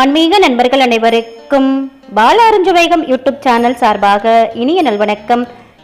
ஆன்மீக நண்பர்கள் அனைவருக்கும் பாலாரஞ்சவேகம் யூடியூப் சேனல் சார்பாக இனிய நல்வணக்கம்.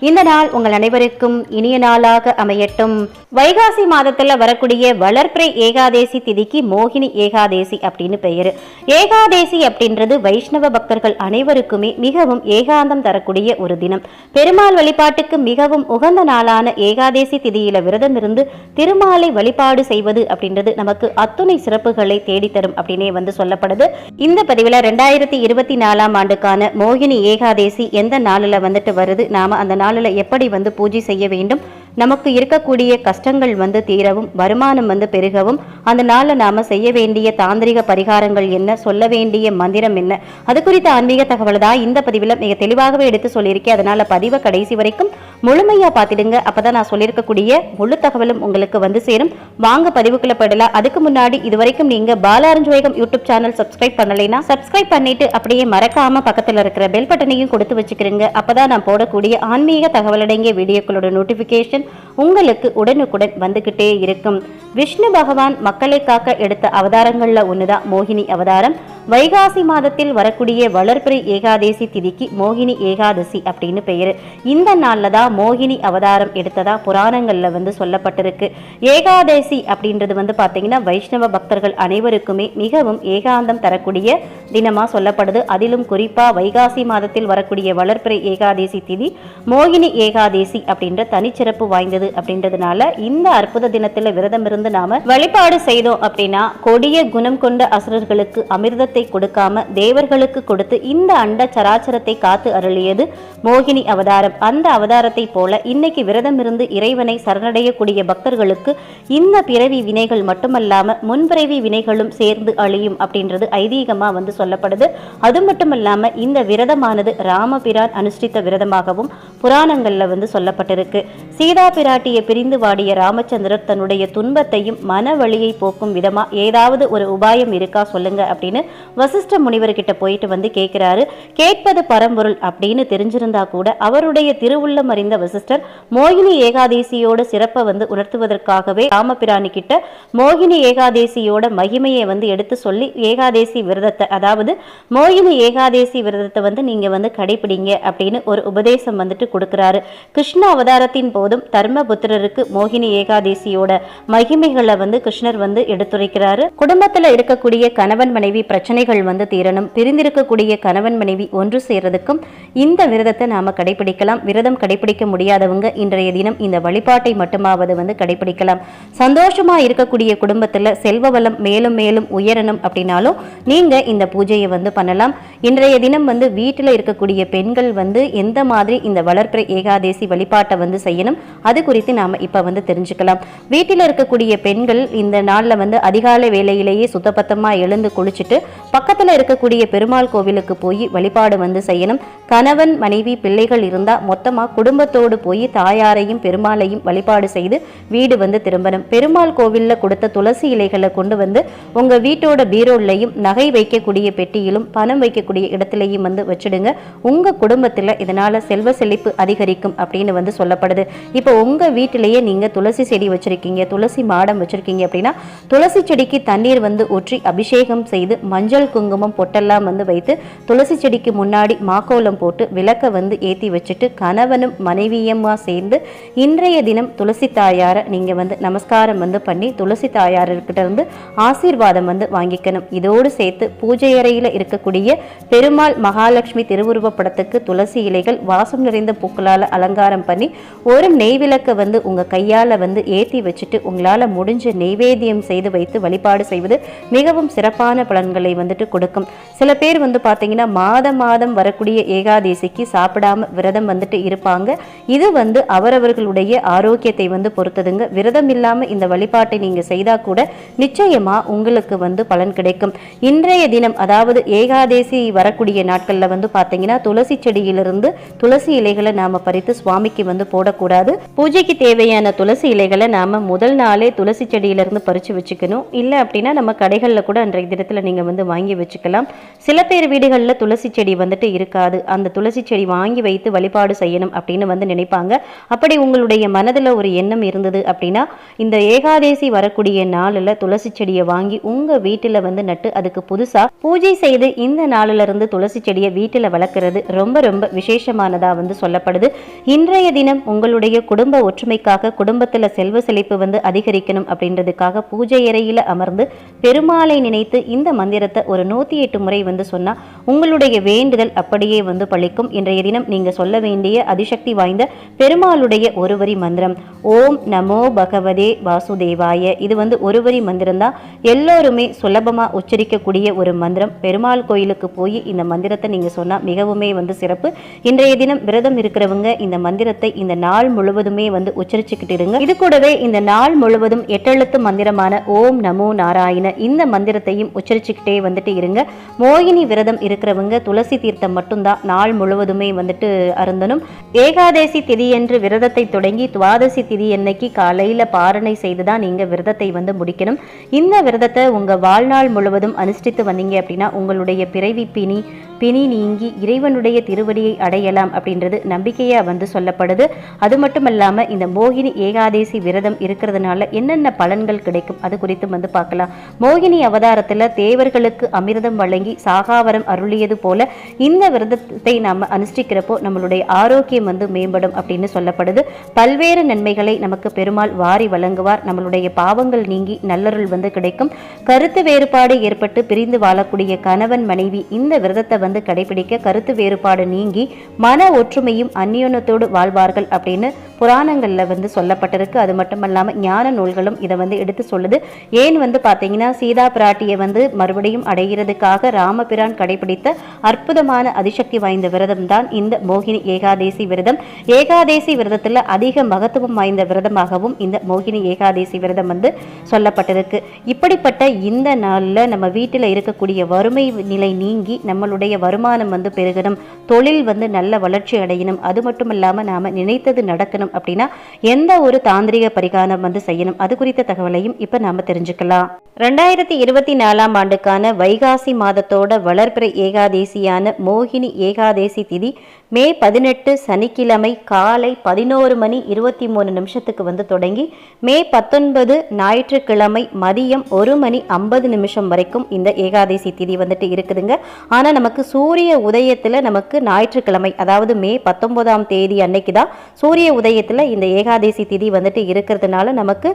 இந்த நாள் உங்கள் அனைவருக்கும் இனிய நாளாக அமையட்டும். வைகாசி மாதத்துல வரக்கூடிய வளர்ப்பிறை ஏகாதேசி திதிக்கு மோகினி ஏகாதேசி அப்படின்னு பெயர். ஏகாதேசி அப்படின்றது வைஷ்ணவ பக்தர்கள் அனைவருக்குமே மிகவும் ஏகாந்தம் தரக்கூடிய ஒரு தினம். பெருமாள் வழிபாட்டுக்கு மிகவும் உகந்த நாளான ஏகாதேசி திதியில விரதம் இருந்து திருமாலை வழிபாடு செய்வது அப்படின்றது நமக்கு அத்துணை சிறப்புகளை தேடித்தரும் அப்படின்னே வந்து சொல்லப்படுது. இந்த பதிவில் ரெண்டாயிரத்தி இருபத்தி நாலாம் ஆண்டுக்கான மோகினி ஏகாதேசி எந்த நாளில் வந்துட்டு வருது? நாம அந்த நாள் நாளில் எப்படி வந்து பூஜை செய்ய வேண்டும்? நமக்கு இருக்கக்கூடிய கஷ்டங்கள் வந்து தீரவும் வருமானம் வந்து பெருகவும். அந்த நாளில் நாம் செய்ய வேண்டிய தாந்திரிக பரிகாரங்கள் என்ன சொல்ல வேண்டிய மந்திரம் என்ன? அது குறித்த ஆன்மீக தகவல் தான் இந்த பதிவில் மிக தெளிவாகவே எடுத்து சொல்லியிருக்கேன். அதனால் பதிவை கடைசி வரைக்கும் முழுமையாக பார்த்துடுங்க. அப்போ தான் நான் சொல்லியிருக்கக்கூடிய முழு தகவலும் உங்களுக்கு வந்து சேரும். வாங்க பதிவுக்குள்ள படலாம் அதுக்கு முன்னாடி இது வரைக்கும் நீங்க பாலாரஞ்சுவேகம் யூடியூப் சேனல் சப்ஸ்கிரைப் பண்ணலைன்னா சப்ஸ்கிரைப் பண்ணிட்டு அப்படியே மறக்காமல் பக்கத்தில் இருக்கிற பெல் பட்டனையும் கொடுத்து வச்சுக்கிறீங்க அப்பதான் நான் போடக்கூடிய ஆன்மீக தகவல் அடங்கிய வீடியோக்களோட நோட்டிஃபிகேஷன் உங்களுக்கு உடனுக்குடன் வந்துகிட்டே இருக்கும். விஷ்ணு பகவான் மக்களை காக்க எடுத்த அவதாரங்கள்ல ஒண்ணுதான் மோகினி அவதாரம். வைகாசி மாதத்தில் வரக்கூடிய வளர்பிறை ஏகாதேசி திதிக்கு மோகினி ஏகாதசி அப்படின்னு பெயர். இந்த நாள்ல தான் மோகினி அவதாரம் எடுத்ததா புராணங்கள்ல வந்து சொல்லப்பட்டிருக்கு. ஏகாதேசி அப்படின்றது வந்து பாத்தீங்கன்னா வைஷ்ணவ பக்தர்கள் அனைவருக்குமே மிகவும் ஏகாந்தம் தரக்கூடிய தினமா சொல்லப்படுது. அதிலும் குறிப்பா வைகாசி மாதத்தில் வரக்கூடிய வளர்பிறை ஏகாதேசி திதி மோகினி ஏகாதேசி அப்படின்ற தனிச்சிறப்பு வாய்ந்தது அப்படின்றதுனால இந்த அற்புத தினத்துல விரதம் இருந்து நாம வழிபாடு செய்தோம் அப்படின்னா கொடிய குணம் கொண்ட அசுரர்களுக்கு அமிர்த அமிர்தத்தை கொடுக்காம தேவர்களுக்கு கொடுத்து இந்த அண்ட சராச்சரத்தை காத்து அருளியது மோகினி அவதாரம். அந்த அவதாரத்தை போல இன்னைக்கு விரதம் இருந்து இறைவனை சரணடையக்கூடிய பக்தர்களுக்கு இந்த பிறவி வினைகள் மட்டுமல்லாம முன்பிறவி வினைகளும் சேர்ந்து அழியும் அப்படின்றது ஐதீகமா வந்து சொல்லப்படுது. அது மட்டுமல்லாம இந்த விரதமானது ராமபிரான் அனுஷ்டித்த விரதமாகவும் புராணங்கள்ல வந்து சொல்லப்பட்டிருக்கு. சீதா பிராட்டியை பிரிந்து வாடிய ராமச்சந்திரர் தன்னுடைய துன்பத்தையும் மன வழியை போக்கும் விதமா ஏதாவது ஒரு உபாயம் இருக்கா சொல்லுங்க அப்படின்னு வசிஷ்ட முனிவர்கிட்ட போயிட்டு வந்து கேட்குறாரு கேட்பது பரம்பொருள் அப்படின்னு தெரிஞ்சிருந்தா கூட அவருடைய திருவுள்ளம் அறிந்த வசிஷ்டர் மோகினி ஏகாதேசியோட சிறப்பை வந்து உணர்த்துவதற்காகவே ராமபிராணி கிட்ட மோகினி ஏகாதேசியோட மகிமையை வந்து எடுத்து சொல்லி ஏகாதேசி விரதத்தை அதாவது மோகினி ஏகாதேசி விரதத்தை வந்து நீங்கள் வந்து கடைபிடிங்க அப்படின்னு ஒரு உபதேசம் வந்துட்டு கொடுக்கிறாரு. கிருஷ்ண அவதாரத்தின் போதும் தர்மபுத்திரருக்கு மோகினி ஏகாதேசியோட மகிமைகளை வந்து கிருஷ்ணர் வந்து எடுத்துரைக்கிறாரு. குடும்பத்துல இருக்கக்கூடிய கணவன் மனைவி பிரச்சனைகள் வந்து தீரணும். பிரிந்திருக்கக்கூடிய கணவன் மனைவி ஒன்று சேர்றதுக்கும் இந்த விரதத்தை நாம கடைபிடிக்கலாம். விரதம் கடைபிடிக்க முடியாதவங்க இன்றைய தினம் இந்த வழிபாட்டை மட்டுமாவது வந்து கடைபிடிக்கலாம். சந்தோஷமா இருக்கக்கூடிய குடும்பத்துல செல்வ வளம் மேலும் மேலும் உயரணும் அப்படின்னாலும் நீங்க இந்த பூஜையை வந்து பண்ணலாம். இன்றைய தினம் வந்து வீட்டில் இருக்கக்கூடிய பெண்கள் வந்து எந்த மாதிரி இந்த வளர்ப்பிற ஏகாதேசி வழிபாட்டை வந்து செய்யணும். அது குறித்து நாம இப்ப வந்து தெரிஞ்சுக்கலாம். வீட்டில் இருக்கக்கூடிய பெண்கள் இந்த நாள்ல வந்து அதிகாலை வேலையிலேயே சுத்தபத்தமாக எழுந்து குளிச்சுட்டு பக்கத்துல இருக்கக்கூடிய பெருமாள் கோவிலுக்கு போய் வழிபாடு வந்து செய்யணும். கணவன் மனைவி பிள்ளைகள் இருந்தால் மொத்தமாக குடும்பத்தோடு போய் தாயாரையும் பெருமாளையும் வழிபாடு செய்து வீடு வந்து திரும்பணும். பெருமாள் கோவில்ல கொடுத்த துளசி இலைகளை கொண்டு வந்து உங்கள் வீட்டோட பீரோல்லையும் நகை வைக்கக்கூடிய பெட்டியிலும் பணம் வைக்கக்கூடிய இடத்துலையும் வந்து வச்சுடுங்க. உங்கள் குடும்பத்தில் இதனால் செல்வ செழிப்பு அதிகரிக்கும் அப்படின்னு வந்து சொல்லப்படுது. இப்போ உங்கள் வீட்டிலேயே நீங்கள் துளசி செடி வச்சுருக்கீங்க துளசி மாடம் வச்சுருக்கீங்க அப்படின்னா துளசி செடிக்கு தண்ணீர் வந்து ஊற்றி அபிஷேகம் செய்து மஞ்சள் குங்குமம் பொட்டெல்லாம் வந்து வைத்து துளசி செடிக்கு முன்னாடி மாக்கோலம் போட்டு விளக்க வந்து ஏற்றி வச்சுட்டு கணவனும் மனைவியுமா சேர்ந்து இன்றைய தினம் துளசி தாயாரை நீங்கள் வந்து நமஸ்காரம் வந்து பண்ணி துளசி தாயார்கிட்ட இருந்து ஆசீர்வாதம் வந்து வாங்கிக்கணும். இதோடு சேர்த்து பூஜை அறையில் இருக்கக்கூடிய பெருமாள் மகாலட்சுமி திருவுருவ படத்துக்கு துளசி இலைகள் வாசம் நிறைந்த பூக்களால் அலங்காரம் பண்ணி ஒரு நெய் விளக்கை வந்து உங்கள் கையால் வந்து ஏற்றி வச்சுட்டு உங்களால் முடிஞ்ச நெய்வேத்தியம் செய்து வைத்து வழிபாடு செய்வது மிகவும் சிறப்பான பலன்களை வந்துட்டு கொடுக்கும். சில பேர் வந்து பார்த்தீங்கன்னா மாதம் மாதம் வரக்கூடிய ஏகாதேசிக்கு சாப்பிடாம விரதம் வந்துட்டு இருப்பாங்க. இது வந்து அவரவர்களுடைய ஆரோக்கியத்தை வந்து பொறுத்ததுங்க. விரதம் இல்லாம இந்த வழிபாட்டை நீங்க செய்தா கூட நிச்சயமா உங்களுக்கு வந்து பலன் கிடைக்கும். இன்றைய தினம் அதாவது ஏகாதேசி வரக்கூடிய நாட்கள்ல வந்து பார்த்தீங்கன்னா துளசி செடியிலிருந்து துளசி இலைகளை நாம பறித்து சுவாமிக்கு வந்து போடக்கூடாது. பூஜைக்கு தேவையான துளசி இலைகளை நாம முதல் நாளே துளசி செடியிலிருந்து பறிச்சு வச்சுக்கணும். இல்லை அப்படின்னா நம்ம கடைகளில் கூட அன்றைய தினத்தில் நீங்கள் வந்து வாங்கி வச்சுக்கலாம். சில பேர் வீடுகளில் துளசி செடி வந்துட்டு இருக்காது. அந்த துளசி செடி வாங்கி வைத்து வழிபாடு செய்யணும் அப்படின்னு வந்து நினைப்பாங்க. அப்படி உங்களுடைய மனதில் ஒரு எண்ணம் இருந்தது அப்படின்னா இந்த ஏகாதேசி வரக்கூடிய நாளில் துளசி செடியை வாங்கி உங்கள் வீட்டில் வந்து நட்டு அதுக்கு புதுசாக பூஜை செய்து இந்த நாளில இருந்து துளசி செடியை வீட்டில் வளர்க்குறது ரொம்ப ரொம்ப விசேஷமானதாக வந்து சொல்லப்படுது. இன்றைய தினம் உங்களுடைய குடும்ப ஒற்றுமைக்காக குடும்பத்தில் செல்வ செழிப்பு வந்து அதிகரிக்கணும் அப்படின்றதுக்காக பூஜை அறையில் அமர்ந்து பெருமாளை நினைத்து இந்த மந்திரத்தை ஒரு நூற்றி எட்டு முறை வந்து சொன்னால் உங்களுடைய வேண்டுதல் அப்படியே வந்து பழிக்கும். இன்றைய தினம் நீங்கள் சொல்ல வேண்டிய அதிசக்தி வாய்ந்த பெருமாளுடைய ஒருவரி மந்திரம். ஓம் நமோ பகவதே வாசுதேவாய. இது வந்து ஒருவரி மந்திரம் தான் எல்லோருமே சுலபமாக உச்சரிக்கக்கூடிய ஒரு மந்திரம். பெருமாள் கோயிலுக்கு போய் இந்த மந்திரத்தை நீங்கள் சொன்னால் மிகவுமே வந்து சிறப்பு. இன்றைய தினம் விரதம் இருக்கிறவங்க இந்த மந்திரத்தை இந்த நாள் முழுவதுமே வந்து உச்சரிச்சுக்கிட்டு இருங்க. இது கூடவே இந்த நாள் முழுவதும் எட்டெழுத்து மந்திரமான ஓம் நமோ நாராயண இந்த மந்திரத்தையும் உச்சரிச்சுக்கிட்டே வந்துட்டு இருங்க. மோகினி விரதம் இருக்கிறவங்க துளசி தீர்த்தம் மட்டும்தான் நாள் முழுவதுமே வந்துட்டு அருந்தணும் ஏகாதேசி திதியன்று விரதத்தை தொடங்கி துவாதசி திதி அன்னைக்கு காலையில பாரணை செய்து தான் நீங்க விரதத்தை வந்து முடிக்கணும். இந்த விரதத்தை உங்க வாழ்நாள் முழுவதும் அனுஷ்டித்து வந்தீங்க அப்படின்னா உங்களுடைய பிறவி பிணி பிணி நீங்கி இறைவனுடைய திருவடியை அடையலாம் அப்படின்றது நம்பிக்கையா வந்து சொல்லப்படுது. அது மட்டும் இல்லாமல் இந்த மோகினி ஏகாதேசி விரதம் இருக்கிறதுனால என்னென்ன பலன்கள் கிடைக்கும் அது குறித்து வந்து பார்க்கலாம். மோகினி அவதாரத்துல தேவர்களுக்கு அமிர்தம் வழங்கி சாகாவரம் அருளியது போல இந்த விரத விரதத்தை நாம அனுஷ்டிக்கிறப்போ நம்மளுடைய ஆரோக்கியம் வந்து மேம்படும் அப்படின்னு சொல்லப்படுது. பல்வேறு நன்மைகளை நமக்கு பெருமாள் வாரி வழங்குவார். நம்மளுடைய பாவங்கள் நீங்கி நல்லருள் வந்து கிடைக்கும். கருத்து வேறுபாடு ஏற்பட்டு பிரிந்து வாழக்கூடிய கணவன் மனைவி இந்த விரதத்தை வந்து கடைபிடிக்க கருத்து வேறுபாடு நீங்கி மன ஒற்றுமையும் அந்யோன்யத்தோடு வாழ்வார்கள் அப்படின்னு புராணங்கள்ல வந்து சொல்லப்பட்டிருக்கு. அது மட்டுமல்லாமல் ஞான நூல்களும் இதை வந்து எடுத்து சொல்லுது. ஏன் வந்து பார்த்தீங்கன்னா சீதா பிராட்டியை வந்து மறுபடியும் அடைகிறதுக்காக ராமபிரான் கடைபிடித்த அற்புதமான அதிசக்தி வாய்ந்த விரதம் தான் இந்த மோகினி ஏகாதேசி விரதம். ஏகாதேசி விரதத்தில் அதிக மகத்துவம் வாய்ந்த விரதமாகவும் இந்த மோகினி ஏகாதேசி விரதம் வந்து சொல்லப்பட்டிருக்கு. இப்படிப்பட்ட இந்த நாளில் நம்ம வீட்டில் இருக்கக்கூடிய வறுமை நிலை நீங்கி நம்மளுடைய வருமானம் வந்து பெருகணும். தொழில் வந்து நல்ல வளர்ச்சி அடையணும். அது மட்டும் இல்லாமல் நாம் நினைத்தது நடக்கணும் அப்படின்னா எந்த ஒரு தாந்திரிக பரிகாரம் வந்து செய்யணும். அது குறித்த தகவலையும் இப்போ நாம் தெரிஞ்சுக்கலாம். ரெண்டாயிரத்தி இருபத்தி நாலாம் ஆண்டுக்கான வைகாசி மாதத்தோட வளர்பிறை ஏகாதேசியான மோகினி ஏகா ஏகாதேசி திதி. மே பதினெட்டு சனிக்கிழமை காலை பதினோரு மணி இருபத்தி மூணு நிமிஷத்துக்கு வந்து தொடங்கி மே பத்தொன்பது ஞாயிற்றுக்கிழமை மதியம் ஒரு மணி ஐம்பது நிமிஷம் வரைக்கும் இந்த ஏகாதேசி திதி வந்துட்டு இருக்குதுங்க. ஆனால் நமக்கு சூரிய உதயத்தில் நமக்கு ஞாயிற்றுக்கிழமை அதாவது மே பத்தொன்பதாம் தேதி அன்னைக்கு தான் சூரிய உதயத்தில் இந்த ஏகாதேசி திதி வந்துட்டு இருக்கிறதுனால நமக்கு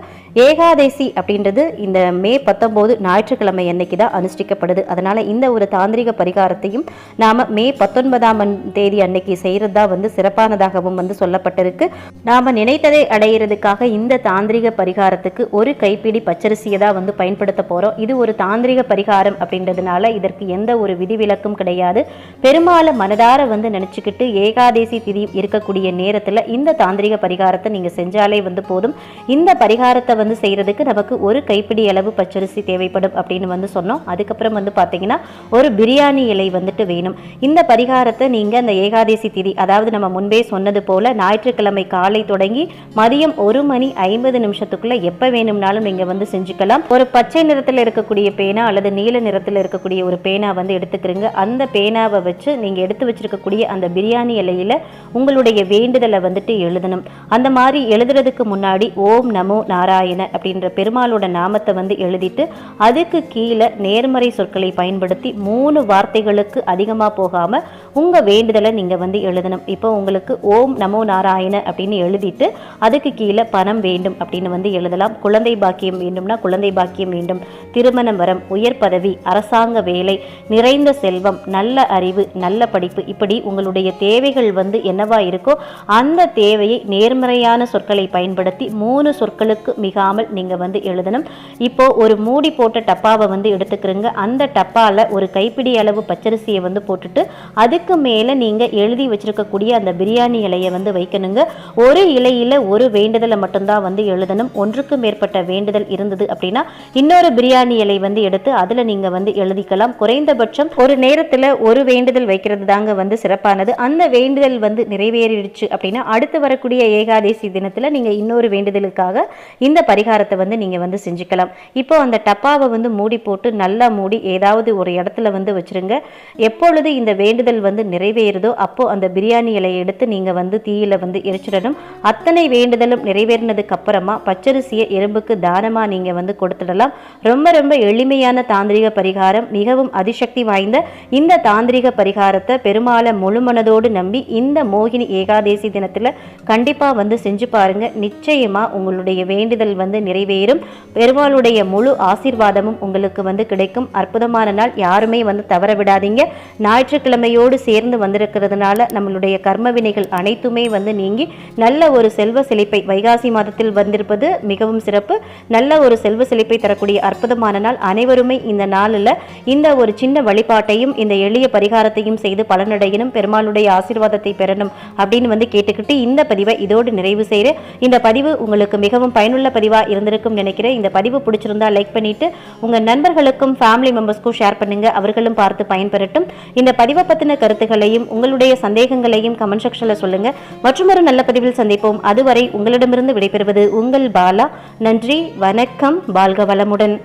ஏகாதேசி அப்படின்றது இந்த மே பத்தொம்போது ஞாயிற்றுக்கிழமை அன்னைக்கு தான் அனுஷ்டிக்கப்படுது. அதனால் இந்த ஒரு தாந்திரிக பரிகாரத்தையும் நாம் மே பத்தொன்பது ஒன்பதாம் தேதி அன்னைக்கு செய்கிறது தான் வந்து சிறப்பானதாகவும் வந்து சொல்லப்பட்டிருக்கு. நாம் நினைத்ததை அடையிறதுக்காக இந்த தாந்திரிக பரிகாரத்துக்கு ஒரு கைப்பிடி பச்சரிசியை தான் வந்து பயன்படுத்த போகிறோம் இது ஒரு தாந்திரிக பரிகாரம் அப்படின்றதுனால இதற்கு எந்த ஒரு விதிவிலக்கும் கிடையாது. பெருமாளை மனதார வந்து நினச்சிக்கிட்டு ஏகாதேசி திதி இருக்கக்கூடிய நேரத்தில் இந்த தாந்திரிக பரிகாரத்தை நீங்கள் செஞ்சாலே வந்து போதும். இந்த பரிகாரத்தை வந்து செய்கிறதுக்கு நமக்கு ஒரு கைப்பிடி அளவு பச்சரிசி தேவைப்படும் அப்படின்னு வந்து சொன்னோம். அதுக்கப்புறம் வந்து பார்த்தீங்கன்னா ஒரு பிரியாணி இலை வந்துட்டு வேணும். இந்த பரிகாரம் பரிகாரத்தை நீங்கள் அந்த ஏகாதசி திதி அதாவது நம்ம முன்பே சொன்னது போல் ஞாயிற்றுக்கிழமை காலை தொடங்கி மதியம் ஒரு மணி ஐம்பது நிமிஷத்துக்குள்ள எப்போ வேணும்னாலும் நீங்கள் வந்து செஞ்சுக்கலாம். ஒரு பச்சை நிறத்தில் இருக்கக்கூடிய பேனா அல்லது நீல நிறத்தில் இருக்கக்கூடிய ஒரு பேனா வந்து எடுத்துக்கிறீங்க. அந்த பேனாவை வச்சு நீங்கள் எடுத்து வச்சிருக்கக்கூடிய அந்த பிரியாணி இலையில் உங்களுடைய வேண்டுதலை வந்துட்டு எழுதணும். அந்த மாதிரி எழுதுறதுக்கு முன்னாடி ஓம் நமோ நாராயண அப்படின்ற பெருமாளோட நாமத்தை வந்து எழுதிட்டு அதுக்கு கீழே நேர்மறை சொற்களை பயன்படுத்தி மூணு வார்த்தைகளுக்கு அதிகமாக போகாமல் உங்கள் வேண்டுதலை நீங்கள் வந்து எழுதணும். இப்போ உங்களுக்கு ஓம் நமோ நாராயண அப்படின்னு எழுதிட்டு அதுக்கு கீழே பணம் வேண்டும் அப்படின்னு வந்து எழுதலாம். குழந்தை பாக்கியம் வேண்டும்னா குழந்தை பாக்கியம் வேண்டும். திருமணம் வரம் உயர் பதவி அரசாங்க வேலை நிறைந்த செல்வம் நல்ல அறிவு நல்ல படிப்பு இப்படி உங்களுடைய தேவைகள் வந்து என்னவா இருக்கோ அந்த தேவையை நேர்மறையான சொற்களை பயன்படுத்தி மூணு சொற்களுக்கு மிகாமல் நீங்கள் வந்து எழுதணும். இப்போ ஒரு மூடி போட்ட டப்பாவை வந்து எடுத்துக்கிறீங்க. அந்த டப்பாவில் ஒரு கைப்பிடி அளவு பச்சரிசியை வந்து போட்டுட்டு அதுக்கு மேல நீங்க எழுதி வச்சிருக்கக்கூடிய அந்த பிரியாணி இலையை வந்து வைக்கணுங்க. ஒரு இலையில ஒரு வேண்டுதலை மட்டும்தான் வந்து எழுதணும். ஒன்றுக்கு மேற்பட்ட வேண்டுதல் இருந்தது அப்படின்னா இன்னொரு பிரியாணி இலை வந்து எடுத்து அதுல நீங்க வந்து எழுதிக்கலாம். குறைந்தபட்சம் ஒரு நேரத்துல ஒரு வேண்டுதல் வைக்கிறது தாங்க வந்து சிறப்பானது. அந்த வேண்டுதல் வந்து நிறைவேறிடுச்சு அப்படின்னா அடுத்து வரக்கூடிய ஏகாதேசி தினத்துல நீங்க இன்னொரு வேண்டுதலுக்காக இந்த பரிகாரத்தை வந்து நீங்க வந்து செஞ்சுக்கலாம். இப்போ அந்த டப்பாவை வந்து மூடி போட்டு நல்லா மூடி ஏதாவது ஒரு இடத்துல வந்து வச்சிருங்க. எப்பொழுது இந்த வேண்டுதல் வந்து நிறைவேறுதோ அப்போது அந்த பிரியாணி இலையை எடுத்து நீங்க வந்து தீயில வந்து எரிச்சிடணும். அத்தனை வேண்டுதலும் நிறைவேறினதுக்கு அப்புறமா பச்சரிசியை எறும்புக்கு தானமாக நீங்கள் வந்து கொடுத்துடலாம். ரொம்ப ரொம்ப எளிமையான தாந்திரிக பரிகாரம் மிகவும் அதிசக்தி வாய்ந்த இந்த தாந்திரிக பரிகாரத்தை பெருமாளை முழுமனதோடு நம்பி இந்த மோகினி ஏகாதேசி தினத்தில் கண்டிப்பா வந்து செஞ்சு பாருங்க. நிச்சயமா உங்களுடைய வேண்டுதல் வந்து நிறைவேறும். பெருமாளுடைய முழு ஆசீர்வாதமும் உங்களுக்கு வந்து கிடைக்கும். அற்புதமான நாள். யாருமே வந்து தவற விடாதீங்க. ஞாயிற்றுக்கிழமையோடு சேர்ந்து வந்திருக்கிறதுனால நம்மளுடைய கர்ம வினைகள் அனைத்துமே வந்து நீங்கி நல்ல ஒரு செல்வ செழிப்பை வைகாசி மாதத்தில் வந்திருப்பது மிகவும் சிறப்பு. நல்ல ஒரு செல்வ செழிப்பை தரக்கூடிய அற்புதமான நாள். அனைவருமே இந்த நாளில் இந்த ஒரு சின்ன வழிபாட்டையும் இந்த எளிய பரிகாரத்தையும் செய்து பலனடையணும் பெருமாளுடைய ஆசீர்வாதத்தை பெறணும் அப்படின்னு வந்து கேட்டுக்கிட்டு இந்த பதிவை இதோடு நிறைவு செய்கிறேன். இந்த பதிவு உங்களுக்கு மிகவும் பயனுள்ள பதிவாக இருந்திருக்கும் நினைக்கிறேன். இந்த பதிவு பிடிச்சிருந்தா லைக் பண்ணிட்டு உங்கள் நண்பர்களுக்கும் ஃபேமிலி மெம்பர்ஸ்க்கும் ஷேர் பண்ணுங்க. அவர்களும் பார்த்து பயன்பெறட்டும். இந்த பதிவை பற்றின கருத்துகளையும் உங்களுடைய சந்தேகங்களையும் கமெண்ட் செக்ஷன்ல சொல்லுங்க. ஒரு நல்ல பதிவில் சந்திப்போம். அதுவரை உங்களிடமிருந்து விடைபெறுவது உங்கள் பாலா. நன்றி வணக்கம் வாழ்க வளமுடன்.